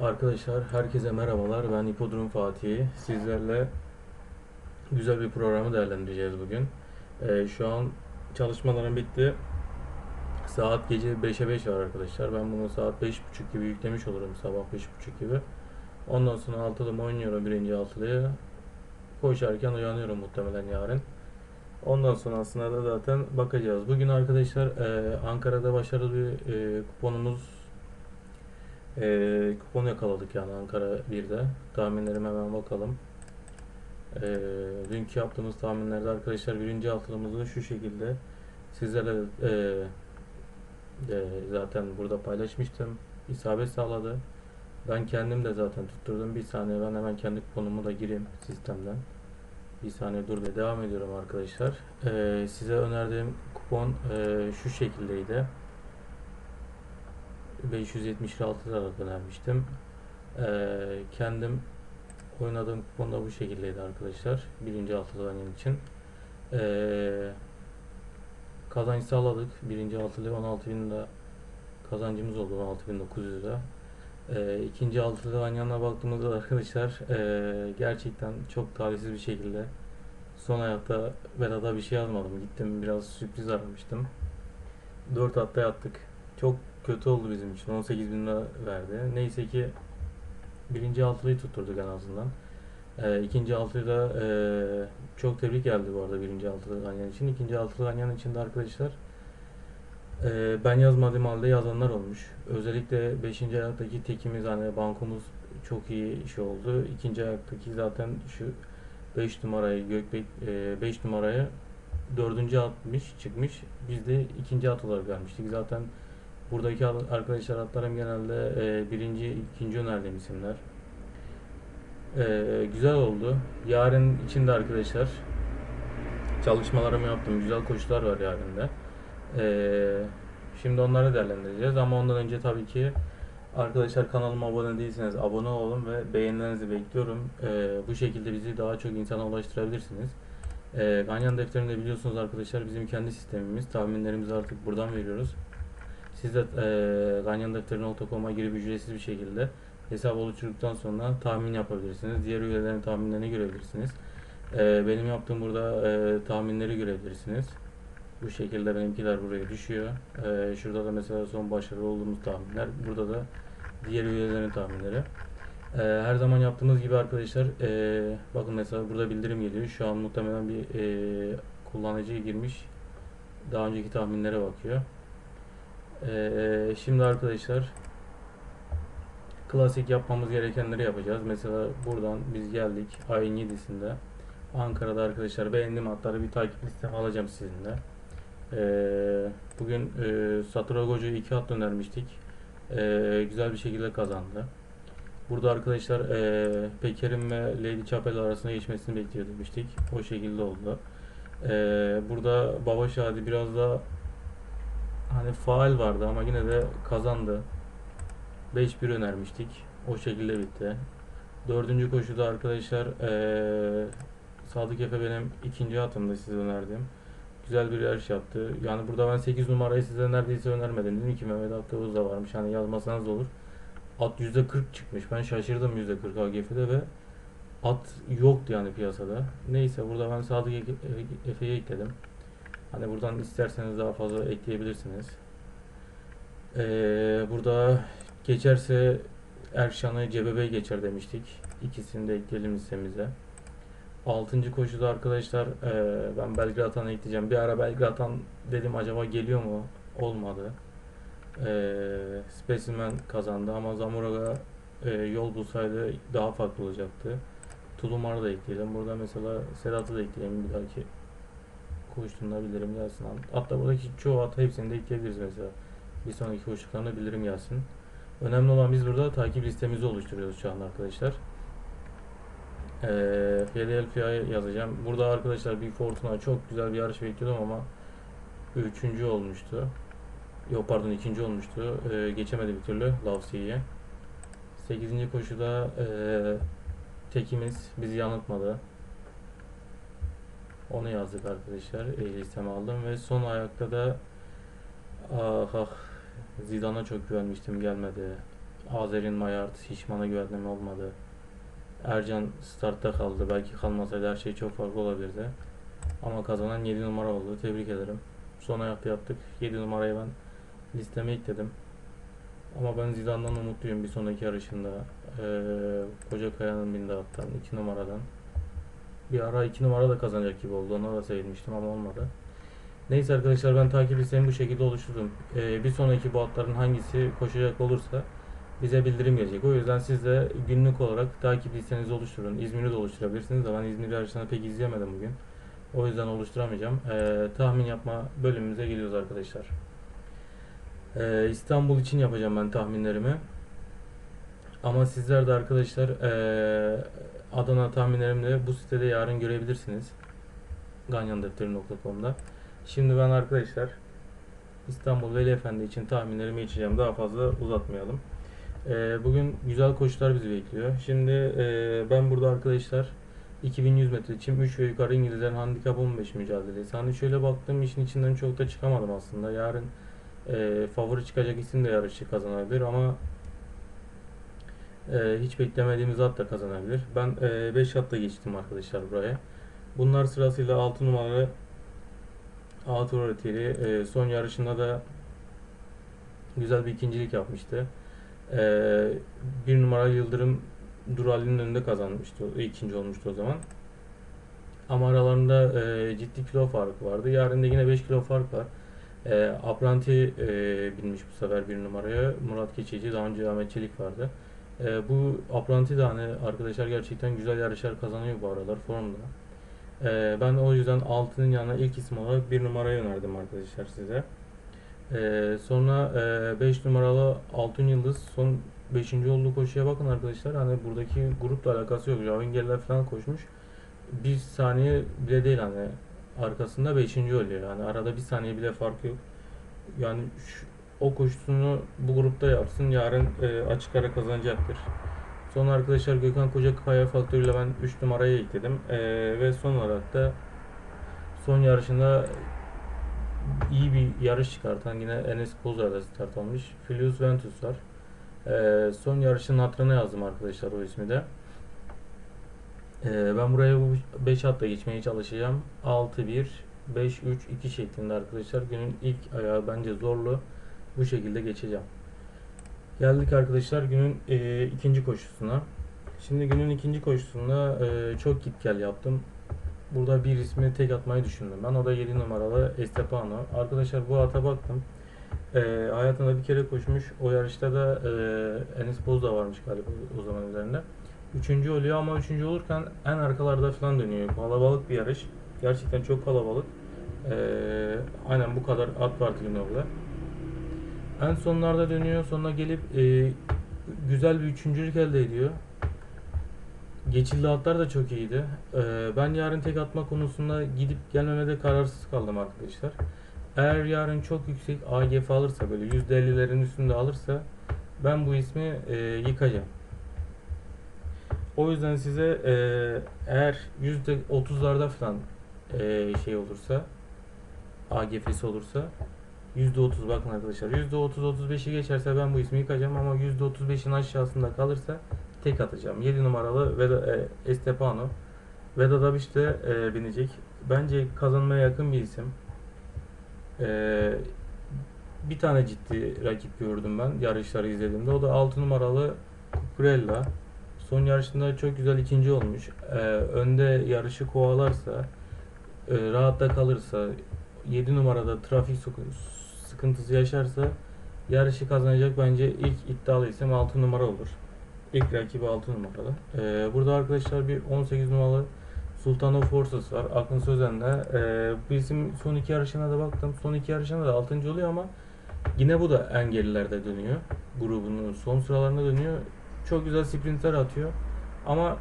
Arkadaşlar herkese merhabalar. Ben İpodrom Fatih. Sizlerle güzel bir programı değerlendireceğiz bugün. Ee, şu an çalışmalarım bitti. Saat gece 5'e 5 var arkadaşlar. Ben bunu saat 5.30 gibi yüklemiş olurum. Sabah 5.30 gibi. Ondan sonra altılı oynuyorum birinci altılıyı. Koşarken uyanıyorum muhtemelen yarın. Ondan sonrasında da zaten bakacağız. Bugün arkadaşlar e, Ankara'da başarılı bir e, kuponumuz ee, kupon yakaladık yani Ankara 1'de. Tahminlerime hemen bakalım. Ee, dünkü yaptığımız tahminlerde arkadaşlar birinci altılımızı şu şekilde sizlerle e, e, zaten burada paylaşmıştım. İsabet sağladı. Ben kendim de zaten tutturdum. Bir saniye ben hemen kendi kuponumu da gireyim sistemden. Bir saniye dur ve devam ediyorum arkadaşlar. Ee, size önerdiğim kupon e, şu şekildeydi. 576 lira önermiştim. Ee, kendim oynadığım kupon da bu şekildeydi arkadaşlar. Birinci altılı oynayan için. Ee, kazanç sağladık. Birinci altılı 16 bin lira kazancımız oldu. 16.900 lira. Ee, ikinci altılı oynayana baktığımızda da arkadaşlar ee, gerçekten çok talihsiz bir şekilde son hayatta Vedat'a bir şey yazmadım. Gittim biraz sürpriz aramıştım. 4 hatta yattık. Çok kötü oldu bizim için. 18 bin lira verdi. Neyse ki birinci altılıyı tutturduk en azından. Ee, ikinci altıyı da e, çok tebrik geldi bu arada birinci altılı ganyan için. İkinci altılı ganyan için de arkadaşlar e, ben yazmadığım halde yazanlar olmuş. Özellikle 5. ayaktaki tekimiz hani bankomuz çok iyi iş oldu. İkinci ayaktaki zaten şu 5 numarayı Gökbek 5 numaraya dördüncü atmış çıkmış. Biz de ikinci at olarak vermiştik. Zaten buradaki arkadaşlar atlarım genelde e, birinci, ikinci önerdiğim isimler. E, güzel oldu. Yarın içinde arkadaşlar çalışmalarımı yaptım. Güzel koşular var yarın da. E, şimdi onları değerlendireceğiz. Ama ondan önce tabii ki Arkadaşlar kanalıma abone değilseniz abone olun ve beğenilerinizi bekliyorum. Ee, bu şekilde bizi daha çok insana ulaştırabilirsiniz. Ee, Ganyan defterinde biliyorsunuz arkadaşlar bizim kendi sistemimiz. Tahminlerimizi artık buradan veriyoruz. Siz de e, ganyandefteri.com'a girip ücretsiz bir şekilde hesap oluşturduktan sonra tahmin yapabilirsiniz. Diğer üyelerin tahminlerini görebilirsiniz. Ee, benim yaptığım burada e, tahminleri görebilirsiniz. Bu şekilde benimkiler buraya düşüyor. Ee, şurada da mesela son başarılı olduğumuz tahminler. Burada da diğer üyelerin tahminleri. Ee, her zaman yaptığımız gibi arkadaşlar ee, bakın mesela burada bildirim geliyor. Şu an muhtemelen bir ee, kullanıcı girmiş. Daha önceki tahminlere bakıyor. Ee, şimdi arkadaşlar klasik yapmamız gerekenleri yapacağız. Mesela buradan biz geldik ayın 7'sinde. Ankara'da arkadaşlar beğendiğim atları bir takip listeme alacağım sizinle. Ee, bugün e, Saturagocu'yu iki at önermiştik. Ee, güzel bir şekilde kazandı. Burada arkadaşlar e, Peker'in ve Lady Chapel arasında geçmesini bekliyor demiştik. O şekilde oldu. Ee, burada Baba Şadi biraz da hani faal vardı ama yine de kazandı. 5-1 önermiştik. O şekilde bitti. Dördüncü koşuda arkadaşlar e, Sadık Efe benim ikinci atımda size önerdim güzel bir yarış yaptı. Yani burada ben 8 numarayı size neredeyse önermedim. Dedim ki Mehmet Akdavuz da varmış. Hani yazmasanız olur. At %40 çıkmış. Ben şaşırdım %40 AGF'de ve at yoktu yani piyasada. Neyse burada ben Sadık Efe'yi ekledim. Hani buradan isterseniz daha fazla ekleyebilirsiniz. Ee, burada geçerse Erşan'ı Cebebe geçer demiştik. İkisini de ekleyelim listemize. 6. koşuda arkadaşlar e, ben Belgrad'dan ekleyeceğim. Bir ara Belgrad'dan dedim acaba geliyor mu? Olmadı. E, Specimen kazandı ama Zamora'ga e, yol bulsaydı daha farklı olacaktı. Tulumar'ı da ekleyelim. Burada mesela Sedat'ı da ekleyelim. Bir dahaki koştuğunda bilirim gelsin. Hatta buradaki çoğu at hepsini de ekleyebiliriz mesela. Bir sonraki koştuklarında bilirim gelsin. Önemli olan biz burada takip listemizi oluşturuyoruz şu an arkadaşlar. Ee, Philadelphia'ya yazacağım. Burada arkadaşlar bir Fortuna çok güzel bir yarış bekliyordum ama üçüncü olmuştu. Yok pardon ikinci olmuştu. Ee, geçemedi bir türlü Lavsi'ye. 8. koşuda e, tekimiz bizi yanıltmadı. Onu yazdık arkadaşlar. E, listeme aldım ve son ayakta da ah, ah Zidane'a çok güvenmiştim gelmedi. Azer'in Mayart, Şişman'a güvenleme olmadı. Ercan startta kaldı. Belki kalmasaydı her şey çok farklı olabilirdi. Ama kazanan 7 numara oldu. Tebrik ederim. Son ayakta yaptık. 7 numarayı ben listeme ekledim. Ama ben Zidane'dan umutluyum bir sonraki yarışında. Ee, Kocakaya'nın bindi attan 2 numaradan. Bir ara 2 numara da kazanacak gibi oldu. Ona da sevinmiştim ama olmadı. Neyse arkadaşlar ben takip listemi bu şekilde oluşturdum. Ee, bir sonraki bu atların hangisi koşacak olursa bize bildirim gelecek. O yüzden siz de günlük olarak takip listenizi oluşturun. İzmir'i de oluşturabilirsiniz de ben İzmir yarışlarını pek izleyemedim bugün. O yüzden oluşturamayacağım. Ee, tahmin yapma bölümümüze geliyoruz arkadaşlar. Ee, İstanbul için yapacağım ben tahminlerimi. Ama sizler de arkadaşlar ee, Adana tahminlerimi de bu sitede yarın görebilirsiniz. ganyandefteri.com'da. Şimdi ben arkadaşlar İstanbul Veli Efendi için tahminlerimi içeceğim. Daha fazla uzatmayalım. Ee, bugün güzel koşular bizi bekliyor. Şimdi ee, ben burada arkadaşlar 2100 metre çim 3 ve yukarı İngilizlerin handikap 15 mücadelesi. Hani şöyle baktım işin içinden çok da çıkamadım aslında. Yarın e, favori çıkacak isim de yarışı kazanabilir ama e, hiç beklemediğimiz at da kazanabilir. Ben 5 atla geçtim arkadaşlar buraya. Bunlar sırasıyla 6 numaralı Authority'li e, son yarışında da güzel bir ikincilik yapmıştı. E, bir numaralı Yıldırım Durali'nin önünde kazanmıştı. ikinci olmuştu o zaman. Ama aralarında e, ciddi kilo farkı vardı. Yarın da yine 5 kilo fark var. E, Apranti e, binmiş bu sefer bir numaraya. Murat Keçici daha önce Ahmet Çelik vardı. E, bu Apranti de hani arkadaşlar gerçekten güzel yarışlar kazanıyor bu aralar formda. E, ben o yüzden 6'nın yanına ilk isim olarak bir numarayı önerdim arkadaşlar size. E, sonra 5 numaralı Altın Yıldız son 5. olduğu koşuya bakın arkadaşlar. Hani buradaki grupla alakası yok. Javinger'ler falan koşmuş. Bir saniye bile değil hani arkasında 5. oluyor. Yani arada bir saniye bile fark yok. Yani şu, o koşusunu bu grupta yapsın. Yarın e, açık ara kazanacaktır. Son arkadaşlar Gökhan Kocakaya faktörüyle ben 3 numaraya ekledim. E, ve son olarak da son yarışında iyi bir yarış çıkartan yine Enes Bozar'da start almış. Filius Ventus var. Ee, son yarışın hatırına yazdım arkadaşlar o ismi de. Ee, ben buraya bu 5 atla geçmeye çalışacağım. 6-1, 5-3-2 şeklinde arkadaşlar. Günün ilk ayağı bence zorlu. Bu şekilde geçeceğim. Geldik arkadaşlar günün e, ikinci koşusuna. Şimdi günün ikinci koşusunda e, çok git gel yaptım. Burada bir ismi tek atmayı düşündüm. Ben o da 7 numaralı Estepano. Arkadaşlar bu ata baktım. E, hayatında bir kere koşmuş. O yarışta da e, Enes Boz da varmış galiba o zaman üzerinde. Üçüncü oluyor ama üçüncü olurken en arkalarda falan dönüyor. Kalabalık bir yarış. Gerçekten çok kalabalık. E, aynen bu kadar at var orada. En sonlarda dönüyor. Sonra gelip e, güzel bir üçüncülük elde ediyor. Geçildi atlar da çok iyiydi. Ee, ben yarın tek atma konusunda gidip gelmemede kararsız kaldım arkadaşlar. Eğer yarın çok yüksek AGF alırsa böyle %50'lerin üstünde alırsa ben bu ismi e, yıkacağım. O yüzden size e, eğer %30'larda falan e, şey olursa AGF'si olursa %30 bakın arkadaşlar %30-35'i geçerse ben bu ismi yıkacağım ama %35'in aşağısında kalırsa tek atacağım. 7 numaralı Veda, e, Estepano. Veda Dabiş de e, binecek. Bence kazanmaya yakın bir isim. E, bir tane ciddi rakip gördüm ben yarışları izlediğimde. O da 6 numaralı Cucurella. Son yarışında çok güzel ikinci olmuş. E, önde yarışı kovalarsa, e, rahatta kalırsa, 7 numarada trafik sıkıntısı yaşarsa yarışı kazanacak bence ilk iddialı isim 6 numara olur. İlk rakibi 6 numaralı. Ee, burada arkadaşlar bir 18 numaralı Sultan of Forces var. Akın Sözen'de. Ee, bu isim son iki yarışına da baktım. Son iki yarışına da 6. oluyor ama yine bu da en gerilerde dönüyor. Grubunun son sıralarında dönüyor. Çok güzel sprintler atıyor. Ama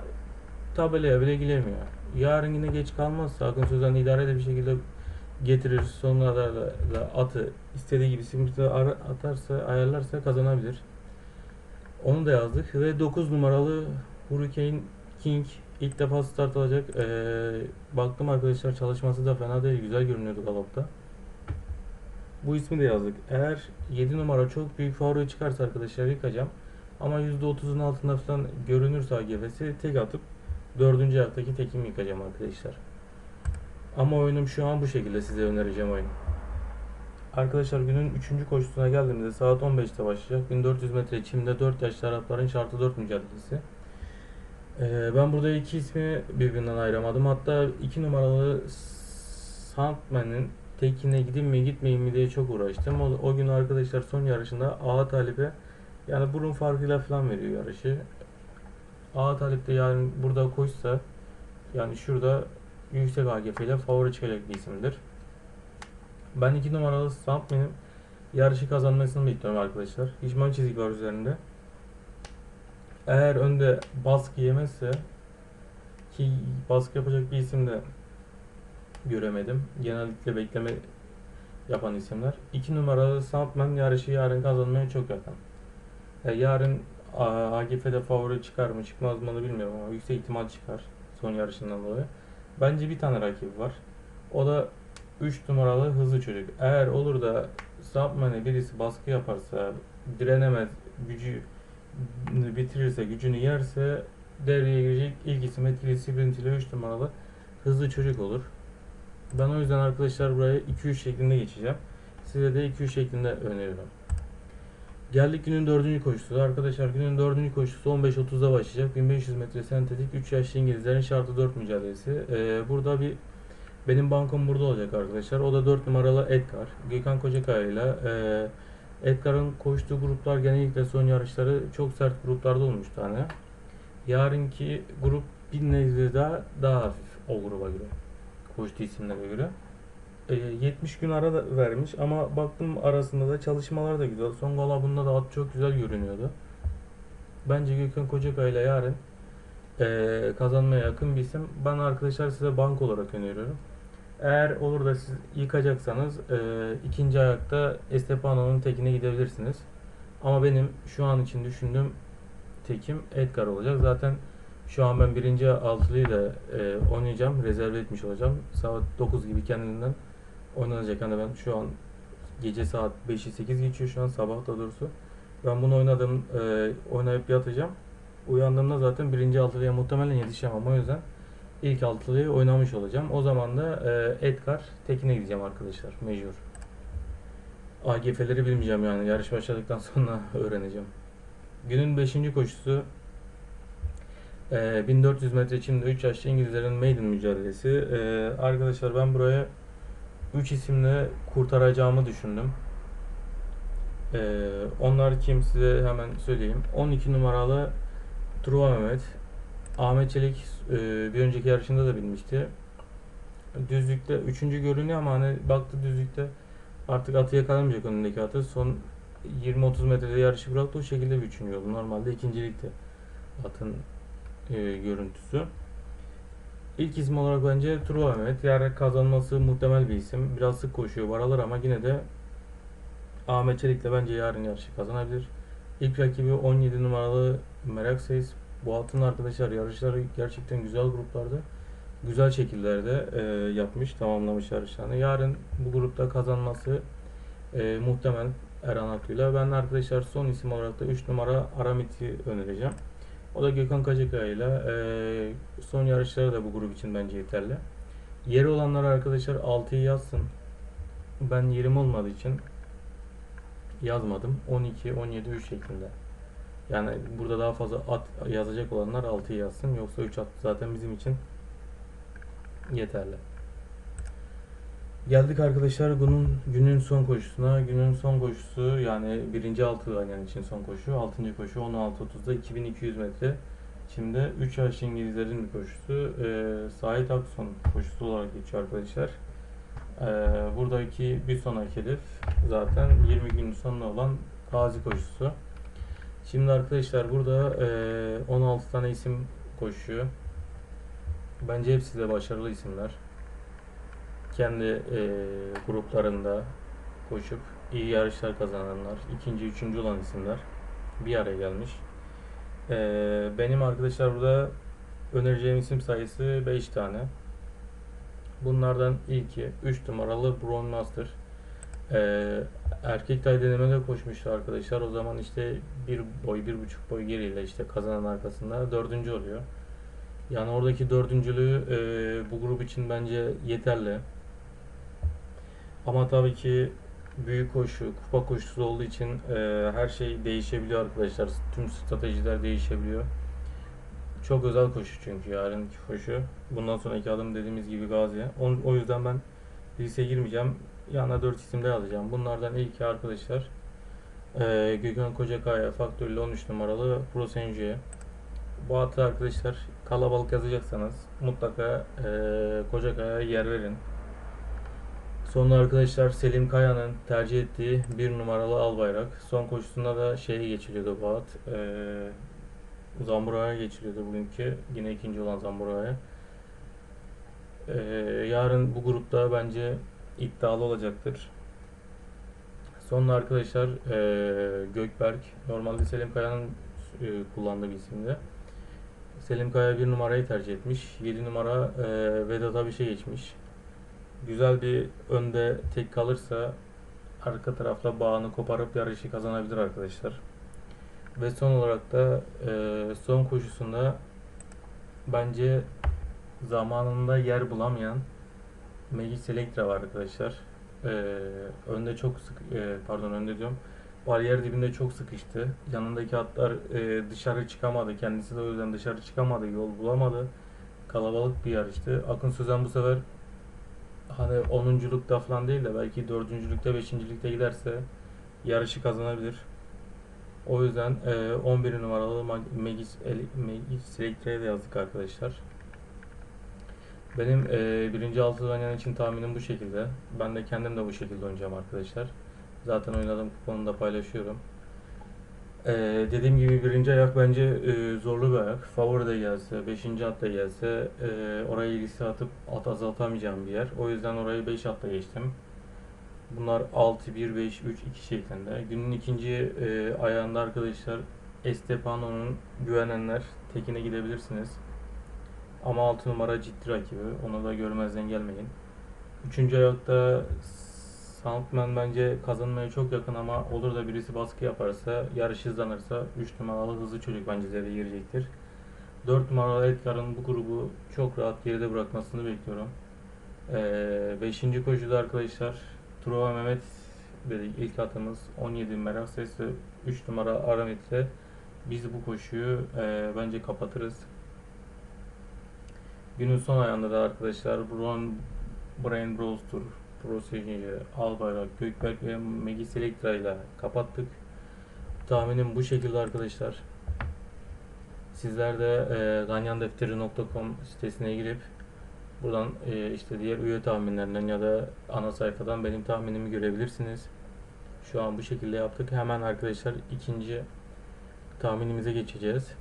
tabelaya bile giremiyor. Yarın yine geç kalmazsa Akın Sözen idare de bir şekilde getirir. Sonlarda da, da atı istediği gibi sprintler atarsa, ayarlarsa kazanabilir. Onu da yazdık ve 9 numaralı Hurricane King ilk defa start alacak. Ee, baktım arkadaşlar çalışması da fena değil. Güzel görünüyordu galopta. Bu ismi de yazdık. Eğer 7 numara çok büyük favori çıkarsa arkadaşlar yıkacağım. Ama %30'un altında falan görünürse AGF'si tek atıp dördüncü ayaktaki tekimi yıkacağım arkadaşlar. Ama oyunum şu an bu şekilde size önereceğim oyun. Arkadaşlar günün 3. koşusuna geldiğimizde saat 15'te başlayacak. 1400 metre çimde 4 yaşlı Arapların şartı 4 mücadelesi. Ee, ben burada iki ismi birbirinden ayıramadım. Hatta 2 numaralı Sandman'ın tekine gideyim mi gitmeyeyim mi diye çok uğraştım. O, o gün arkadaşlar son yarışında A Talip'e yani burun farkıyla falan veriyor yarışı. A Talip de yani burada koşsa yani şurada yüksek AGF ile favori çıkacak bir isimdir. Ben 2 numaralı Sandman'ın yarışı kazanmasını bekliyorum arkadaşlar. Hişman çizik var üzerinde. Eğer önde baskı yemezse ki baskı yapacak bir isim de göremedim. Genellikle bekleme yapan isimler. 2 numaralı Sandman yarışı yarın kazanmaya çok yakın. E, yarın AGF'de favori çıkar mı çıkmaz mı bilmiyorum ama yüksek ihtimal çıkar son yarışından dolayı. Bence bir tane rakibi var. O da 3 numaralı hızlı çocuk. Eğer olur da Sandman'e birisi baskı yaparsa, direnemez, gücü bitirirse, gücünü yerse devreye girecek ilk isim etkili sprint ile 3 numaralı hızlı çocuk olur. Ben o yüzden arkadaşlar buraya 2-3 şeklinde geçeceğim. Size de 2-3 şeklinde öneriyorum. Geldik günün dördüncü koşusu. Arkadaşlar günün dördüncü koşusu 15.30'da başlayacak. 1500 metre sentetik 3 yaşlı İngilizlerin şartı 4 mücadelesi. Ee, burada bir benim bankom burada olacak arkadaşlar. O da 4 numaralı Edgar. Gökhan Kocakaya ile e, Edgar'ın koştuğu gruplar genellikle son yarışları çok sert gruplarda olmuş tane. Yarınki grup bir nebze daha, daha hafif o gruba göre. Koştuğu isimlere göre. E, 70 gün ara vermiş ama baktım arasında da çalışmalar da güzel. Son galabında da at çok güzel görünüyordu. Bence Gökhan Kocakaya ile yarın e, kazanmaya yakın bir isim. Ben arkadaşlar size bank olarak öneriyorum. Eğer olur da siz yıkacaksanız e, ikinci ayakta Estepano'nun tekine gidebilirsiniz. Ama benim şu an için düşündüğüm tekim Edgar olacak. Zaten şu an ben birinci altılıyı da e, oynayacağım. Rezerve etmiş olacağım. Saat 9 gibi kendinden oynanacak. Hani ben şu an gece saat 5'i 8 geçiyor şu an sabah da doğrusu. Ben bunu oynadım, e, oynayıp yatacağım. Uyandığımda zaten birinci altılıya muhtemelen yetişemem. O yüzden ilk altılıyı oynamış olacağım. O zaman da e, Edgar tekine gideceğim arkadaşlar. Mecbur. AGF'leri bilmeyeceğim yani. Yarış başladıktan sonra öğreneceğim. Günün 5. koşusu e, 1400 metre çimde 3 yaşlı İngilizlerin maiden mücadelesi. E, arkadaşlar ben buraya 3 isimle kurtaracağımı düşündüm. E, onlar kim size hemen söyleyeyim. 12 numaralı Truva Mehmet. Ahmet Çelik e, bir önceki yarışında da bilmişti. Düzlükte 3. görünüyor ama hani baktı düzlükte artık atı yakalamayacak önündeki atı. Son 20-30 metrede yarışı bıraktı o şekilde bir üçüncü oldu. Normalde ikincilikte atın e, görüntüsü. İlk isim olarak bence Truva Mehmet. Yer kazanması muhtemel bir isim. Biraz sık koşuyor varalar ama yine de Ahmet Çelik'le bence yarın yarışı kazanabilir. İlk rakibi 17 numaralı Merak Sayıs. Bu altın arkadaşlar yarışları gerçekten güzel gruplarda. Güzel şekillerde e, yapmış, tamamlamış yarışlarını. Yarın bu grupta kazanması e, muhtemel Erhan Akgül'e. Ben arkadaşlar son isim olarak da 3 numara Aramit'i önereceğim. O da Gökhan Kacakaya ile e, son yarışları da bu grup için bence yeterli. Yeri olanlar arkadaşlar 6'yı yazsın. Ben yerim olmadığı için yazmadım. 12, 17, 3 şeklinde. Yani burada daha fazla at yazacak olanlar 6'yı yazsın. Yoksa 3 at zaten bizim için yeterli. Geldik arkadaşlar günün günün son koşusuna. Günün son koşusu yani birinci altı yani için son koşu. Altıncı koşu 16.30'da 2200 metre. Şimdi 3 yaşlı İngilizlerin bir koşusu. Ee, Sait Akson koşusu olarak geçiyor arkadaşlar. Ee, buradaki bir sonraki hedef zaten 20 gün sonuna olan Gazi koşusu. Şimdi arkadaşlar burada e, 16 tane isim koşuyor. Bence hepsi de başarılı isimler. Kendi e, gruplarında koşup iyi yarışlar kazananlar, ikinci, üçüncü olan isimler bir araya gelmiş. E, benim arkadaşlar burada önereceğim isim sayısı 5 tane. Bunlardan ilki 3 numaralı Brown Master. Ee, erkek tay denemede koşmuştu arkadaşlar. O zaman işte bir boy, bir buçuk boy geriyle işte kazanan arkasında dördüncü oluyor. Yani oradaki dördüncülüğü e, bu grup için bence yeterli. Ama tabii ki büyük koşu, kupa koşusu olduğu için e, her şey değişebiliyor arkadaşlar. Tüm stratejiler değişebiliyor. Çok özel koşu çünkü yarınki koşu. Bundan sonraki adım dediğimiz gibi Gazi'ye. O, yüzden ben lise girmeyeceğim. Yanına 4 isimde alacağım. Bunlardan ilki arkadaşlar e, Gökhan Kocakaya faktörlü 13 numaralı Pro Senju'ye. Bu atı arkadaşlar kalabalık yazacaksanız mutlaka e, Kocakaya'ya yer verin. Sonra arkadaşlar Selim Kaya'nın tercih ettiği bir numaralı Albayrak. Son koşusunda da şeye geçiliyordu bu at. E, Zambura'ya geçiliyordu bugünkü. Yine ikinci olan Zambura'ya. E, yarın bu grupta bence iddialı olacaktır. Sonra arkadaşlar e, Gökberk. Normalde Selim Kaya'nın e, kullandığı bir isimdi. Selim Kaya bir numarayı tercih etmiş. 7 numara e, Vedat'a bir şey geçmiş. Güzel bir önde tek kalırsa arka tarafta bağını koparıp yarışı kazanabilir arkadaşlar. Ve son olarak da e, son koşusunda bence zamanında yer bulamayan Megis Elektra var arkadaşlar. E, önde çok sık e, pardon önde diyorum. Bariyer dibinde çok sıkıştı. Yanındaki atlar e, dışarı çıkamadı. Kendisi de o yüzden dışarı çıkamadı. Yol bulamadı. Kalabalık bir yarıştı. Akın Sözen bu sefer hani 10'unculukta falan değil de belki 4'üncülükte 5'incilikte giderse yarışı kazanabilir. O yüzden e, 11 numaralı Megis, Megis Elektra'ya da yazdık arkadaşlar. Benim e, birinci altı oynayan için tahminim bu şekilde. Ben de kendim de bu şekilde oynayacağım arkadaşlar. Zaten oynadığım kuponu da paylaşıyorum. E, dediğim gibi birinci ayak bence e, zorlu bir ayak. Favori de gelse, beşinci at da gelse e, orayı lise atıp at azaltamayacağım bir yer. O yüzden orayı 5 atla geçtim. Bunlar 6, 1, 5, 3, 2 şeklinde. Günün ikinci e, ayağında arkadaşlar Estepano'nun güvenenler tekine gidebilirsiniz. Ama 6 numara ciddi rakibi. Onu da görmezden gelmeyin. Üçüncü ayakta Soundman bence kazanmaya çok yakın ama olur da birisi baskı yaparsa, yarış hızlanırsa 3 numaralı hızlı çocuk bence zirveye girecektir. 4 numaralı Edgar'ın bu grubu çok rahat geride bırakmasını bekliyorum. 5. Ee, koşuda arkadaşlar Truva Mehmet dedik ilk atımız 17 merak sesi 3 numara Aramit'le biz bu koşuyu e, bence kapatırız. Günün son ayağında da arkadaşlar Ron Brian Brewster, Procedure, Albayrak, Gökberk ve Megis Elektra ile kapattık. Tahminim bu şekilde arkadaşlar. Sizler de e, ganyandefteri.com sitesine girip buradan e, işte diğer üye tahminlerinden ya da ana sayfadan benim tahminimi görebilirsiniz. Şu an bu şekilde yaptık. Hemen arkadaşlar ikinci tahminimize geçeceğiz.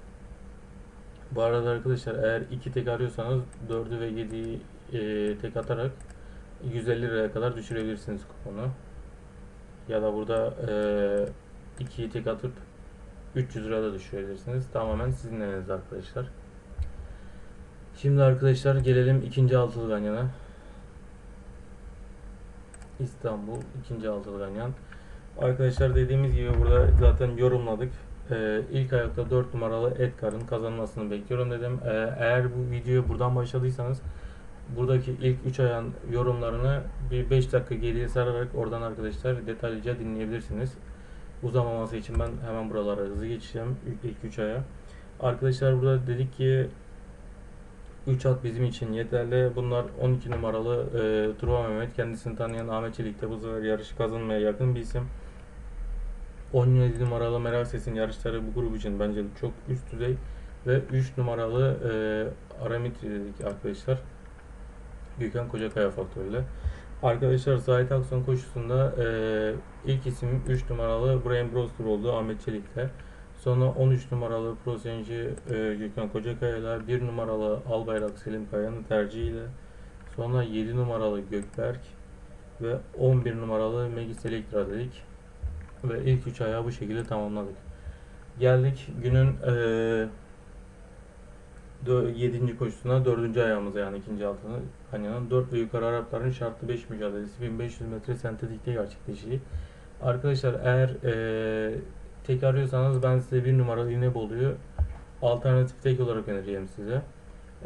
Bu arada arkadaşlar eğer iki tek arıyorsanız 4'ü ve 7'yi e, tek atarak 150 liraya kadar düşürebilirsiniz kuponu. Ya da burada e, 2'yi tek atıp 300 lira da düşürebilirsiniz. Tamamen sizin elinizde arkadaşlar. Şimdi arkadaşlar gelelim ikinci altılı ganyana. İstanbul ikinci altılı ganyan. Arkadaşlar dediğimiz gibi burada zaten yorumladık. Ee, ilk ayakta 4 numaralı Edgar'ın kazanmasını bekliyorum dedim. Ee, eğer bu videoya buradan başladıysanız buradaki ilk 3 ayağın yorumlarını bir 5 dakika geriye sararak oradan arkadaşlar detaylıca dinleyebilirsiniz. Uzamaması için ben hemen buralara hızlı geçeceğim ilk 3 aya. Arkadaşlar burada dedik ki 3 at bizim için yeterli. Bunlar 12 numaralı e, Truva Mehmet. Kendisini tanıyan Ahmet Çelik de bu sefer yarışı kazanmaya yakın bir isim. 17 numaralı Merak Ses'in yarışları bu grup için bence çok üst düzey ve 3 numaralı e, Aramitri dedik arkadaşlar. Gökhan Kocakaya faktörüyle. Arkadaşlar Zahit Akson koşusunda e, ilk isim 3 numaralı Brian Brewster oldu Ahmet Çelik'le. Sonra 13 numaralı Prosenci e, Gökhan Kocakaya ile 1 numaralı Albayrak Selim Kaya'nın tercihiyle sonra 7 numaralı Gökberk ve 11 numaralı Megis Elektra dedik ve ilk 3 ayağı bu şekilde tamamladık. Geldik günün e, 7. koşusuna 4. ayağımız yani ikinci altını Kanya'nın 4 ve yukarı Arapların şartlı 5 mücadelesi 1500 metre sentetikte gerçekleşecek. Arkadaşlar eğer e, tek arıyorsanız ben size bir numaralı İnebolu'yu alternatif tek olarak önereceğim size.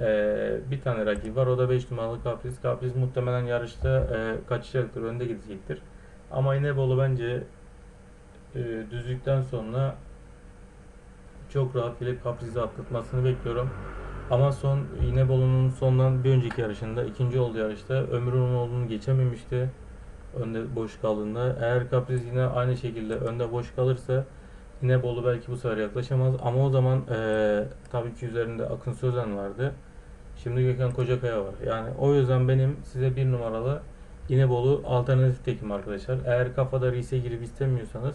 E, bir tane rakip var o da 5 numaralı Kapris. Kapris muhtemelen yarışta e, kaçacaktır, önde gidecektir. Ama İnebolu bence e, düzlükten sonra çok rahat Filip Kapris'i atlatmasını bekliyorum. Ama son İnebolu'nun sondan bir önceki yarışında ikinci olduğu yarışta Ömür olduğunu geçememişti. Önde boş kaldığında. Eğer Kapris yine aynı şekilde önde boş kalırsa İnebolu belki bu sefer yaklaşamaz. Ama o zaman eee tabii ki üzerinde Akın Sözen vardı. Şimdi Gökhan Kocakaya var. Yani o yüzden benim size bir numaralı İnebolu alternatif tekim arkadaşlar. Eğer kafada riske girip istemiyorsanız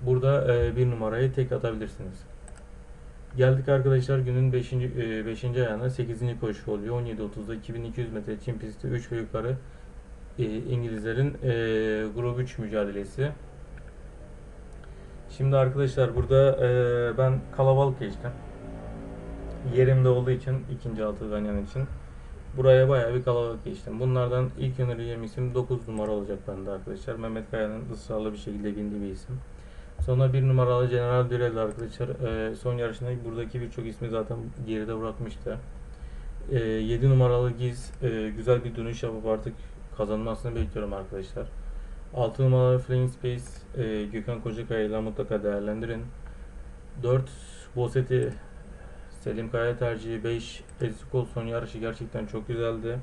burada eee, bir numarayı tek atabilirsiniz. Geldik arkadaşlar günün 5. 5. ayağına 8. koşu oluyor. 17.30'da 2200 metre çim pisti 3 ve yukarı e, İngilizlerin e, grup 3 mücadelesi. Şimdi arkadaşlar burada e, ben kalabalık geçtim. Yerimde olduğu için ikinci altı ganyan için buraya bayağı bir kalabalık geçtim. Bunlardan ilk önereceğim isim 9 numara olacak bende arkadaşlar. Mehmet Kaya'nın ısrarlı bir şekilde bindiği bir isim. Sonra bir numaralı General Dürel arkadaşlar. E, son yarışında buradaki birçok ismi zaten geride bırakmıştı. E, 7 numaralı Giz e, güzel bir dönüş yapıp artık kazanmasını bekliyorum arkadaşlar. 6 numaralı Flying Space e, Gökhan Kocakaya ile mutlaka değerlendirin. 4 Boseti Selim Kaya tercihi 5 Esikol son yarışı gerçekten çok güzeldi.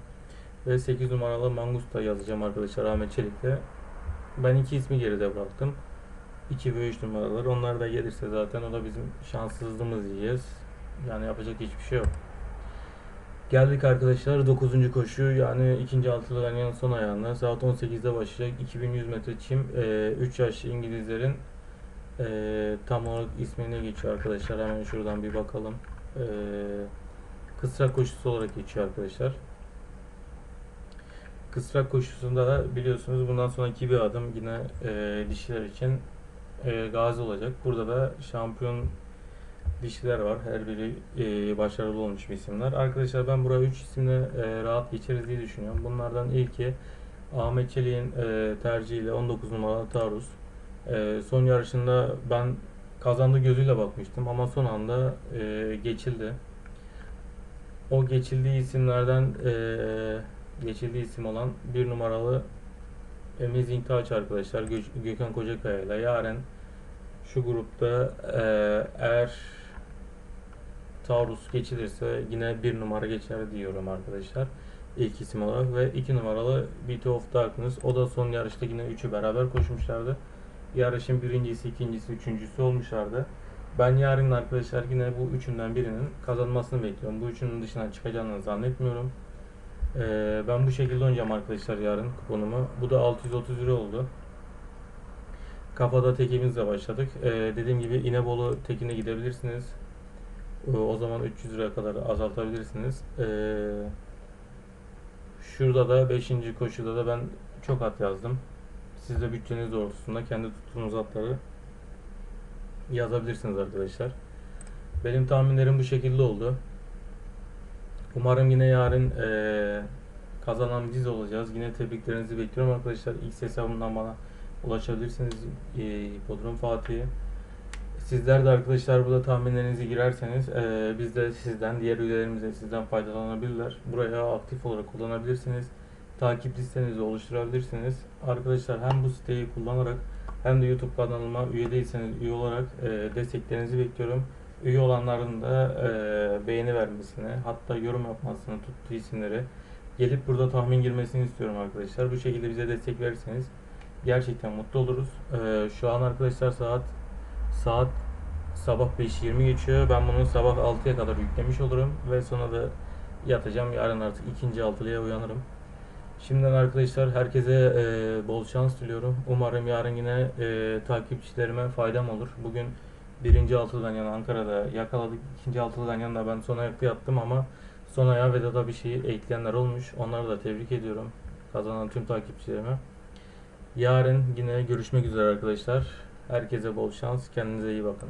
Ve 8 numaralı Mangusta yazacağım arkadaşlar Ahmet Çelik'te. Ben iki ismi geride bıraktım. 2 ve 3 numaralar. Onlar da gelirse zaten o da bizim şanssızlığımız diyeceğiz. Yani yapacak hiçbir şey yok. Geldik arkadaşlar 9. koşu yani ikinci altılı ganyanın son ayağına saat 18'de başlayacak 2100 metre çim 3 yaş İngilizlerin e, tam olarak ismine geçiyor arkadaşlar hemen şuradan bir bakalım e, kısrak koşusu olarak geçiyor arkadaşlar kısrak koşusunda da biliyorsunuz bundan sonraki bir adım yine e, dişiler için e, gazi olacak burada da şampiyon dişiler var. Her biri e, başarılı olmuş bir isimler. Arkadaşlar ben buraya 3 isimle e, rahat geçeriz diye düşünüyorum. Bunlardan ilki Ahmet Çelik'in e, tercihiyle 19 numaralı Taarruz. E, son yarışında ben kazandığı gözüyle bakmıştım ama son anda e, geçildi. O geçildiği isimlerden e, geçildiği isim olan bir numaralı Amazing Touch arkadaşlar Gö- Gökhan Kocakaya ile yarın şu grupta e, eğer Taurus geçilirse yine bir numara geçer diyorum arkadaşlar. İlk isim olarak ve iki numaralı Beat of Darkness. O da son yarışta yine üçü beraber koşmuşlardı. Yarışın birincisi, ikincisi, üçüncüsü olmuşlardı. Ben yarın arkadaşlar yine bu üçünden birinin kazanmasını bekliyorum. Bu üçünün dışına çıkacağını zannetmiyorum. Ee, ben bu şekilde oynayacağım arkadaşlar yarın kuponumu. Bu da 630 lira oldu. Kafada tekimizle başladık. Ee, dediğim gibi İnebolu tekine gidebilirsiniz. Ee, O zaman 300 liraya kadar azaltabilirsiniz. Ee, şurada da 5. koşuda da ben çok at yazdım. Siz de bütçeniz doğrultusunda kendi tuttuğunuz atları yazabilirsiniz arkadaşlar. Benim tahminlerim bu şekilde oldu. Umarım yine yarın eee, kazanan biz olacağız. Yine tebriklerinizi bekliyorum arkadaşlar. X hesabımdan bana ulaşabilirsiniz. Eee Hipodrom Fatih'e. Sizler de arkadaşlar burada tahminlerinizi girerseniz eee, biz de sizden, diğer üyelerimiz de sizden faydalanabilirler. Buraya aktif olarak kullanabilirsiniz. Takip listenizi oluşturabilirsiniz. Arkadaşlar hem bu siteyi kullanarak hem de YouTube kanalıma üye değilseniz üye olarak eee, desteklerinizi bekliyorum. Üye olanların da eee, beğeni vermesini, hatta yorum yapmasını, tuttuğu isimleri gelip burada tahmin girmesini istiyorum arkadaşlar. Bu şekilde bize destek verirseniz gerçekten mutlu oluruz. Eee, şu an arkadaşlar saat saat sabah 5.20 geçiyor. Ben bunu sabah 6'ya kadar yüklemiş olurum ve sonra da yatacağım. Yarın artık ikinci altılıya uyanırım. Şimdiden arkadaşlar herkese e, bol şans diliyorum. Umarım yarın yine e, takipçilerime faydam olur. Bugün birinci altılıdan yana Ankara'da yakaladık. ikinci altılıdan yana ben son ayakta yattım ama son ayağa Vedat'a bir şey ekleyenler olmuş. Onları da tebrik ediyorum. Kazanan tüm takipçilerime. Yarın yine görüşmek üzere arkadaşlar. Herkese bol şans. Kendinize iyi bakın.